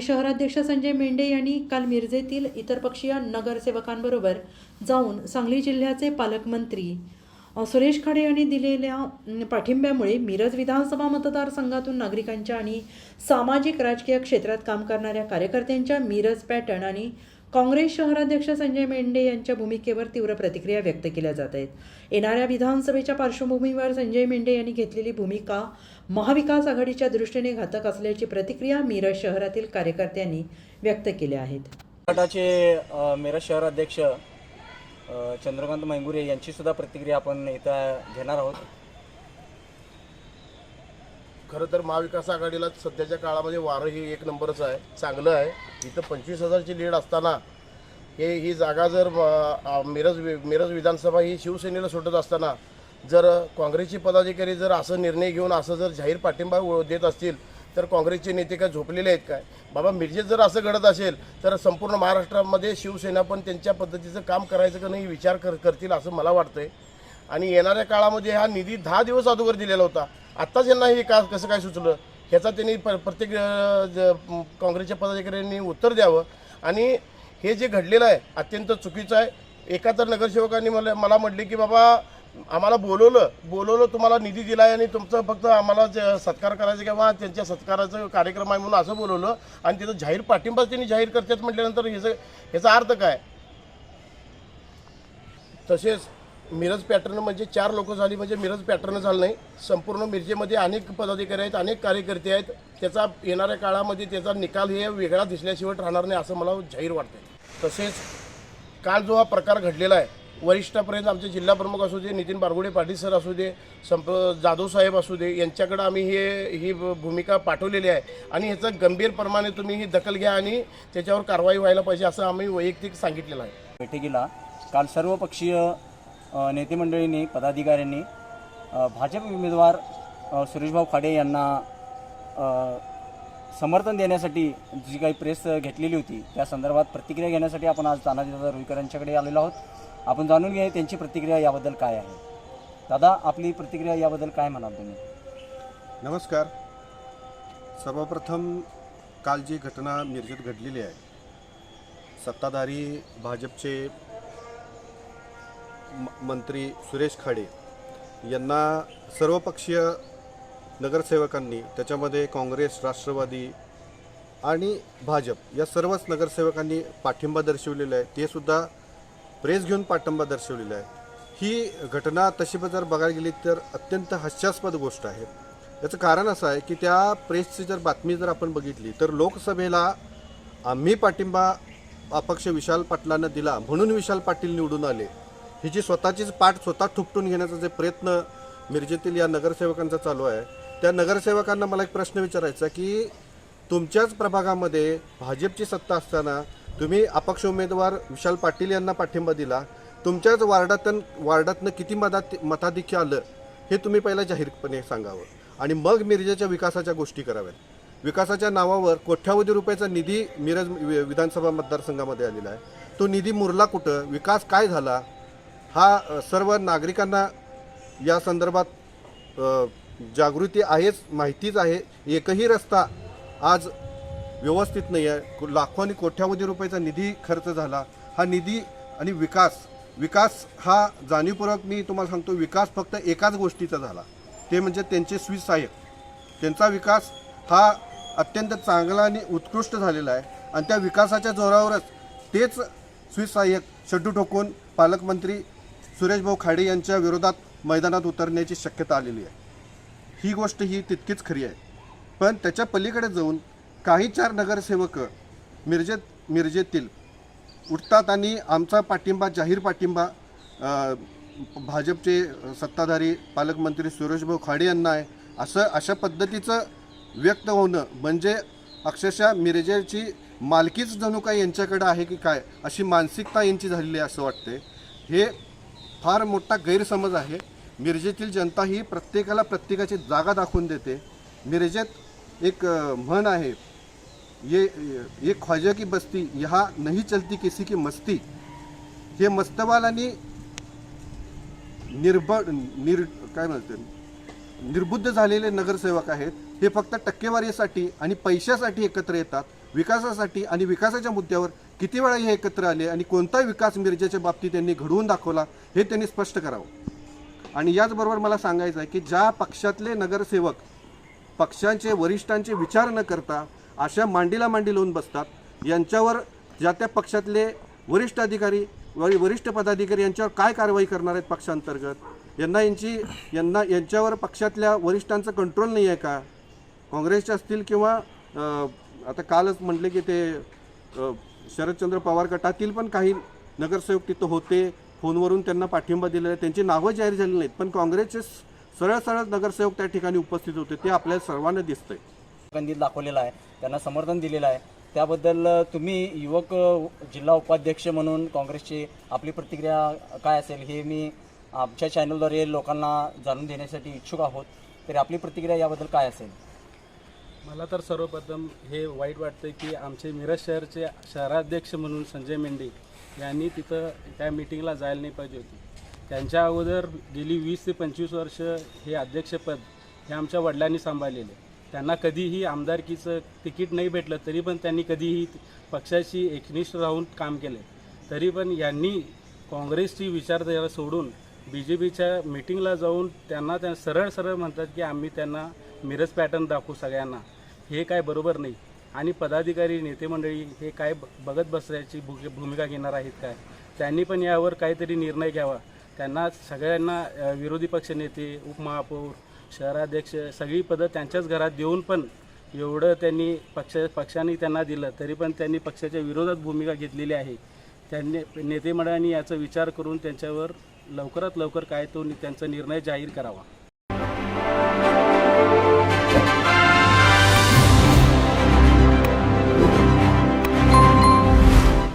शहराध्यक्ष संजय मेंढे यांनी काल मिरजेतील इतर पक्षीय नगरसेवकांबरोबर जाऊन सांगली जिल्ह्याचे पालकमंत्री सुरेश खाडे यांनी दिलेल्या पाठिंब्यामुळे मिरज विधानसभा मतदारसंघातून नागरिकांच्या आणि सामाजिक राजकीय क्षेत्रात काम करणाऱ्या कार्यकर्त्यांच्या मिरज पॅटर्न आणि काँग्रेस शहराध्यक्ष संजय मेंढे यांच्या भूमिकेवर तीव्र प्रतिक्रिया व्यक्त केल्या जात आहेत. येणाऱ्या विधानसभेच्या पार्श्वभूमीवर संजय मेंढे यांनी घेतलेली भूमिका महाविकास आघाडीच्या दृष्टीने घातक असल्याची प्रतिक्रिया मिरज शहरातील कार्यकर्त्यांनी व्यक्त केल्या आहेत. गटाचे मिरज शहराध्यक्ष अध्यक्ष चंद्रकांत मैंगुरे यांची सुद्धा प्रतिक्रिया आपण इथं घेणार आहोत. खरं तर महाविकास आघाडीला सध्याच्या काळामध्ये वारं ही एक नंबरच आहे. चांगलं आहे. इथं पंचवीस हजारची लीड असताना हे ही जागा जर अ, मिरज वि- मिरज विधानसभा ही शिवसेनेला सुटत असताना जर काँग्रेसचे पदाधिकारी जर असं निर्णय घेऊन असं जर जाहीर पाठिंबा व- देत असतील तर काँग्रेसचे नेते काय झोपलेले आहेत काय? बाबा मिरजेत जर असं घडत असेल तर संपूर्ण महाराष्ट्रामध्ये शिवसेना पण त्यांच्या पद्धतीचं काम करायचं का नाही विचार कर करतील असं मला वाटतंय. आणि येणाऱ्या काळामध्ये हा निधी दहा दिवस अगोदर दिलेला होता. आत्ताच यांना हे का कसं काय सुचलं? ह्याचा त्यांनी प प्रत्येक ज- काँग्रेसच्या पदाधिकाऱ्यांनी उत्तर द्यावं. आणि हे जे घडलेलं आहे अत्यंत चुकीचं आहे. एका तर नगरसेवकांनी मला मला म्हटले की बाबा आम्हाला बोलवलं. बोलवलं तुम्हाला निधी दिला आहे आणि तुमचं फक्त आम्हाला ज- सत्कार करायचं किंवा त्यांच्या सत्काराचं कार्यक्रम आहे म्हणून असं बोलवलं. आणि तिथं जाहीर पाठिंबाच त्यांनी जाहीर करतात म्हटल्यानंतर ह्याचं ह्याचा अर्थ काय? तसेच मिरज पॅटर्न म्हणजे चार लोक झाली म्हणजे मिरज पॅटर्न झालं नाही. संपूर्ण मिरजेमध्ये अनेक पदाधिकारी आहेत अनेक कार्यकर्ते आहेत. त्याचा येणाऱ्या काळामध्ये त्याचा निकाल हे वेगळा दिसल्याशिवाय राहणार नाही असं मला जाहीर वाटतं तसेच काल जो हा प्रकार घडलेला आहे वरिष्ठापर्यंत आमचे जिल्हा प्रमुख असू दे नितीन बारगुडे पाटील सर असू दे संप जाधव साहेब असू दे यांच्याकडं आम्ही हे ही भ- भूमिका पाठवलेली आहे. आणि ह्याचं गंभीरप्रमाणे तुम्ही ही दखल घ्या आणि त्याच्यावर कारवाई व्हायला पाहिजे असं आम्ही वैयक्तिक सांगितलेलं आहे. बैठकीला काल सर्वपक्षीय नेते मंडळींनी पदाधिकाऱ्यांनी भाजप उमेदवार सुरेशभाऊ खाडे यांना समर्थन देण्यासाठी जी काही प्रेस घेतलेली होती त्या संदर्भात प्रतिक्रिया घेण्यासाठी आपण आज तानाजीदादा रुईकर यांच्याकडे आलेलो आहोत. आपण जाणून घ्या त्यांची प्रतिक्रिया याबद्दल काय आहे. दादा आपली प्रतिक्रिया याबद्दल काय म्हणाल तुम्ही? नमस्कार. सर्वप्रथम काल जी घटना मिरजेत घडलेली आहे सत्ताधारी भाजपचे मंत्री सुरेश खाडे यांना सर्वपक्षीय नगरसेवकांनी त्याच्यामध्ये काँग्रेस राष्ट्रवादी आणि भाजप या सर्वच नगरसेवकांनी पाठिंबा दर्शवलेला आहे. ते सुद्धा प्रेस घेऊन पाठिंबा दर्शवलेला आहे. ही घटना तशी जर बघायला गेली तर अत्यंत हास्यास्पद गोष्ट आहे. याचं कारण असं आहे की त्या प्रेसची जर बातमी जर आपण बघितली तर लोकसभेला आम्ही पाठिंबा अपक्ष विशाल पाटलांना दिला म्हणून विशाल पाटील निवडून आले. ही जी स्वतःचीच पाठ स्वतः ठुपटून घेण्याचा जे प्रयत्न मिरजेतील या नगरसेवकांचा चालू आहे त्या नगरसेवकांना मला एक प्रश्न विचारायचा की तुमच्याच प्रभागामध्ये भाजपची सत्ता असताना तुम्ही अपक्ष उमेदवार विशाल पाटील यांना पाठिंबा दिला तुमच्याच वार्डातून वार्डातनं किती मतात मताधिक्य आलं हे तुम्ही पहिला जाहीरपणे सांगावं. आणि मग मिरजेच्या विकासाच्या गोष्टी कराव्यात. विकासाच्या नावावर कोट्यावधी रुपयाचा निधी मिरज वि- विधानसभा मतदारसंघामध्ये आलेला आहे. तो निधी मुरला कुठं? विकास काय झाला? हा सर्व नागरिकांना या संदर्भात जागृती आहेच माहितीच आहे. एकही रस्ता आज व्यवस्थित नाही आहे लाखो आणि कोट्यावधी रुपयाचा निधी खर्च झाला. हा निधी आणि विकास विकास हा जाणीवपूर्वक मी तुम्हाला सांगतो विकास फक्त एकाच गोष्टीचा झाला. ते म्हणजे त्यांचे स्वीस सहाय्यक. त्यांचा विकास हा अत्यंत चांगला आणि उत्कृष्ट झालेला आहे. आणि त्या विकासाच्या जोरावरच तेच स्वीस सहाय्यक शड्डू ठोकून पालकमंत्री सुरेशभाऊ खाडे यांच्या विरोधात मैदानात उतरण्याची शक्यता आलेली आहे. ही गोष्ट ही तितकीच खरी आहे. पण त्याच्या पलीकडे जाऊन काही चार नगरसेवक मिरजेत मिरजेतील उठतात आणि आमचा पाठिंबा जाहीर पाठिंबा भाजपचे सत्ताधारी पालकमंत्री सुरेशभाऊ खाडे यांना आहे. असं अशा पद्धतीचं व्यक्त होणं म्हणजे अक्षरशः मिरजेची मालकीच जणू काय यांच्याकडं आहे की काय अशी मानसिकता यांची झालेली आहे असं वाटते हे फार मोठा गैरसमज आहे. मिरजेतील जनता ही प्रत्येकाला प्रत्येकाची जागा दाखवून देते. मिरजेत एक म्हण आहे ये ये ख्वाजा की बस्ती यहाँ नहीं चलती किसी की मस्ती. हे मस्तवालांनी आणि निर्बळ निर काय म्हणते निर्बुद्ध झालेले नगरसेवक आहेत. हे फक्त टक्केवारीसाठी आणि पैशासाठी एकत्र येतात. विकासासाठी आणि विकासाच्या मुद्द्यावर किती वेळा हे एकत्र आले आणि कोणता विकास मिरजेच्या बाबतीत त्यांनी घडवून दाखवला हे त्यांनी स्पष्ट करावं. आणि याचबरोबर मला सांगायचं आहे की ज्या पक्षातले नगरसेवक पक्षांचे वरिष्ठांचे विचार न करता अशा मांडीला मांडी लावून बसतात यांच्यावर ज्या त्या पक्षातले वरिष्ठ अधिकारी व वरिष्ठ पदाधिकारी यांच्यावर काय कारवाई करणार आहेत पक्षांतर्गत यांना यांची यांना यांच्यावर पक्षातल्या वरिष्ठांचं कंट्रोल नाही आहे का? काँग्रेसचे असतील किंवा आता कालच म्हटले की ते शरदचंद्र पवार गटातील पण काही नगरसेवक तिथं होते. फोनवरून त्यांना पाठिंबा दिलेला आहे. त्यांची नावं जाहीर झाली नाहीत. पण काँग्रेसचे सरळ सरळ नगरसेवक त्या ठिकाणी उपस्थित होते. ते आपल्याला सर्वांना दिसतंय. कंदील दाखवलेला आहे. त्यांना समर्थन दिलेलं आहे. त्याबद्दल तुम्ही युवक जिल्हा उपाध्यक्ष म्हणून काँग्रेसची आपली प्रतिक्रिया काय असेल हे मी आमच्या चॅनलद्वारे लोकांना जाणून देण्यासाठी इच्छुक आहोत. तरी आपली प्रतिक्रिया याबद्दल काय असेल? मला तर सर्वप्रथम हे वाईट वाटतं की आमचे मिरज शहरचे शहराध्यक्ष म्हणून संजय मेंढे यांनी तिथं त्या मिटिंगला जायला नाही पाहिजे होती. त्यांच्या अगोदर गेली वीस ते पंचवीस वर्ष हे अध्यक्षपद हे आमच्या वडिलांनी सांभाळलेले त्यांना कधीही आमदारकीचं तिकीट नाही भेटलं तरी पण त्यांनी कधीही पक्षाशी एकनिष्ठ राहून काम केले तरी पण यांनी काँग्रेसची विचारधारा सोडून बी जे पीच्या मिटिंगला जाऊन त्यांना त्या सरळ सरळ म्हणतात की आम्ही त्यांना मिरज पॅटर्न दाखवू सगळ्यांना. हे काय बरोबर नाही. आणि पदाधिकारी नेते मंडळी हे काय बघत बसण्याची भू भूमिका घेणार आहेत काय? त्यांनी पण यावर काहीतरी निर्णय घ्यावा. त्यांना सगळ्यांना विरोधी विरोधी पक्षनेते उपमहापौर शहराध्यक्ष सगळी पदं त्यांच्याच घरात देऊन पण एवढं त्यांनी पक्ष पक्षाने त्यांना दिलं तरी पण त्यांनी पक्षाच्या विरोधात भूमिका घेतलेली आहे. त्यांनी नेते मंडळांनी याचा विचार करून त्यांच्यावर लवकरात लवकर काय तो नि- त्यांचा निर्णय जाहीर करावा.